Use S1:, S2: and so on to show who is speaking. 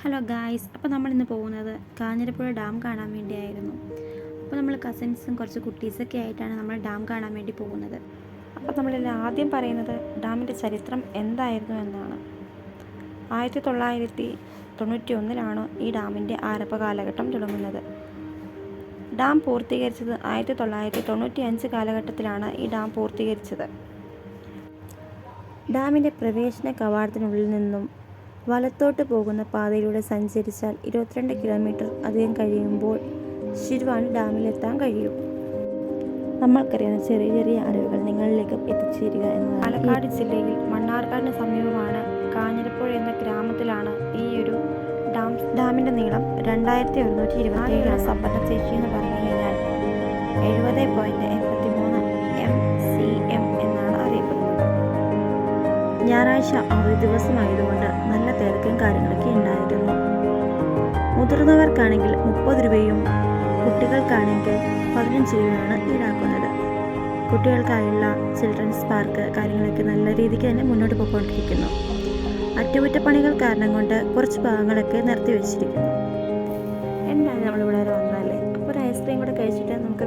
S1: Hello guys അപ്പോൾ നമ്മളിന്ന് പോകുന്നത് കാഞ്ഞിരപ്പുഴ ഡാം കാണാൻ വേണ്ടിയായിരുന്നു. അപ്പോൾ നമ്മൾ കസിൻസും കുറച്ച് കുട്ടീസൊക്കെ ആയിട്ടാണ് നമ്മൾ ഡാം കാണാൻ വേണ്ടി പോകുന്നത്. അപ്പോൾ നമ്മളിൽ ആദ്യം പറയുന്നത് ഡാമിന്റെ ചരിത്രം എന്തായിരുന്നു എന്നാണ്. ആയിരത്തി തൊള്ളായിരത്തി തൊണ്ണൂറ്റി ഒന്നിലാണ് ഈ ഡാമിന്റെ ആരംഭ കാലഘട്ടം തുടങ്ങുന്നത്. ഡാം പൂർത്തീകരിച്ചത് ആയിരത്തി തൊള്ളായിരത്തി തൊണ്ണൂറ്റി അഞ്ച് കാലഘട്ടത്തിലാണ് ഈ ഡാം പൂർത്തീകരിച്ചത്. ഡാമിന്റെ പ്രവേശന കവാടത്തിനുള്ളിൽ നിന്നും വലത്തോട്ട് പോകുന്ന പാതയിലൂടെ സഞ്ചരിച്ചാൽ ഇരുപത്തിരണ്ട് കിലോമീറ്റർ അധികം കഴിയുമ്പോൾ ശിരുവാൻ ഡാമിലെത്താൻ കഴിയും. നമ്മൾക്കറിയാവുന്ന ചെറിയ ചെറിയ അറിവുകൾ നിങ്ങളിലേക്ക് എത്തിച്ചേരുക എന്നതാണ്. പാലക്കാട് ജില്ലയിൽ മണ്ണാർക്കാടിന് സമീപമാണ് കാഞ്ഞിരപ്പുഴ എന്ന ഗ്രാമത്തിലാണ് ഈ ഒരു ഡാം ഡാമിന്റെ നീളം രണ്ടായിരത്തി ഒരുന്നൂറ്റി ഇരുപത്തിയേഴ് സംഭരണ ശേഷി എന്ന് പറഞ്ഞു കഴിഞ്ഞാൽ എഴുപത് പോയിന്റ് എൺപത്തി ഞായറാഴ്ച അവധി ദിവസമായതുകൊണ്ട് നല്ല തിരക്കും കാര്യങ്ങളൊക്കെ ഉണ്ടായിരുന്നു. മുതിർന്നവർക്കാണെങ്കിൽ മുപ്പത് രൂപയും കുട്ടികൾക്കാണെങ്കിൽ പതിനഞ്ച് രൂപയാണ് ഈടാക്കുന്നത്. കുട്ടികൾക്കായുള്ള ചിൽഡ്രൻസ് പാർക്ക് കാര്യങ്ങളൊക്കെ നല്ല രീതിക്ക് തന്നെ മുന്നോട്ട് പോയിക്കൊണ്ടിരിക്കുന്നു. അറ്റകുറ്റപ്പണികൾ കാരണം കൊണ്ട് കുറച്ച് ഭാഗങ്ങളൊക്കെ നിർത്തി വെച്ചിരിക്കുന്നു. എന്തായാലും നമ്മളിവിടെ വന്നാലേ അപ്പോൾ ഒരു ഐസ്ക്രീം കൂടെ കഴിച്ചിട്ട് നമുക്ക്